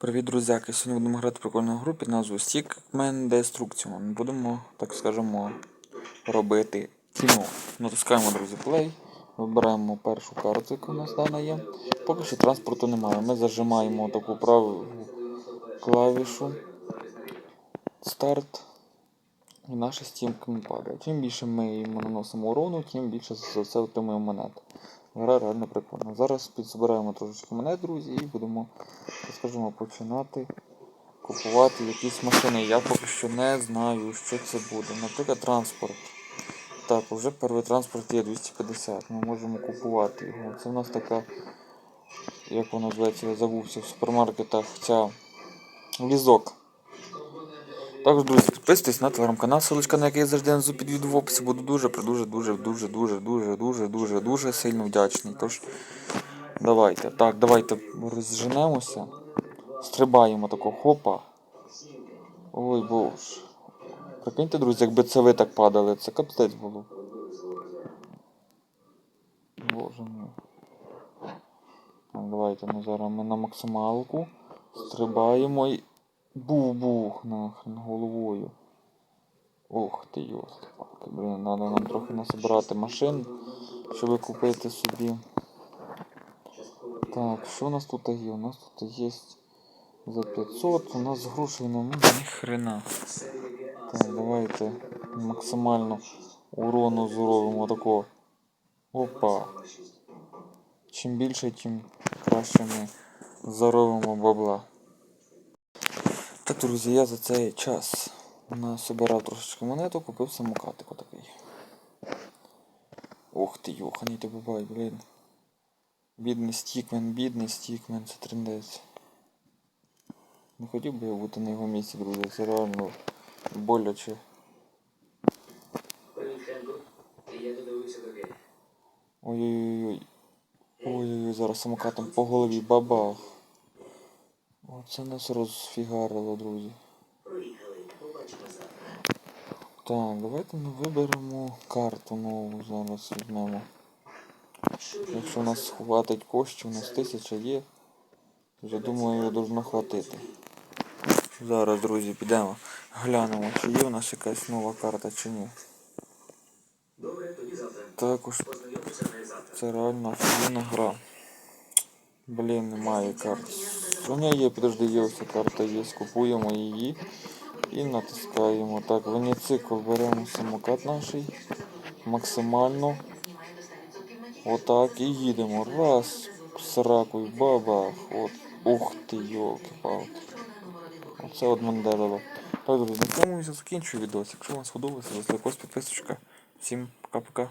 Привіт, друзяки! Сьогодні будемо грати в прикольну гру під назвою Stickman Destruction. Будемо, так скажемо, робити кіно. Натискаємо, друзі, play. Вибираємо першу карту, яка у нас дана є. Поки що транспорту немає. Ми зажимаємо таку праву клавішу старт. І наша стімка не падає. Чим більше ми йому наносимо урону, тим більше за це отримуємо монет. Гра реально прикольна. Зараз підзбираємо трошечки монет, друзі, і будемо, скажімо, починати купувати якісь машини. Я поки що не знаю, що це буде. Наприклад, транспорт. Так, вже перший транспорт є 250. Ми можемо купувати його. Це в нас така, як вона називається, я забувся в супермаркетах ця візок. Також, друзі, підписуйтесь на телеграм-канал, ссылочка на який завжди внизу під відео в описі. Буду дуже, дуже, дуже, дуже, дуже, дуже, дуже, дуже, дуже сильно вдячний. Тож, давайте. Так, давайте розженемося. Стрибаємо такого хопа. Ой боже. Прикиньте, друзі, якби це ви так падали, це капець було. Боже мій. Давайте ну, зараз ми на максималку. Стрибаємо і. Бух-бух нахрен головою. Ох ти йостопалки. Блін, треба нам трохи насобирати машин, щоб купити собі. Так, що у нас тут є? У нас тут є за 500, у нас грошей немає ні хрена. Так, давайте максимально урону зробимо такого. Опа. Чим більше, тим краще ми заробимо бабла. Так, друзі, я за цей час насобирав трошечки монету, купив самокатик отакий. Ох ти, йоханий ти бабай, блін. Бідний стікмен, бідний стікмен, це трендець. Не хотів би я бути на його місці, друзі, це реально боляче. Ой-ой-ой. Ой-ой-ой, зараз самокатом по голові бабах. Оце нас розфігарило, друзі. Так, давайте ми виберемо карту нову зараз візьмемо. Якщо у нас хватить коштів, у нас тисяча є, я думаю, його должно хватити. Зараз, друзі, підемо, глянемо, чи є у нас якась нова карта чи ні. Також це реально офігенна гра. Блін, немає карт. У мене є, підожди, є ось карта є, купуємо її і натискаємо. Так, веніцикл беремо самокат наш максимально. Отак і їдемо. Раз, сракою, бабах. От. Ух ти, йолки-палки. Оце от манделило. Так, друзі, на цьому я закінчую відео. Якщо вам сподобалося, якось підписочка. Всім пока-пока.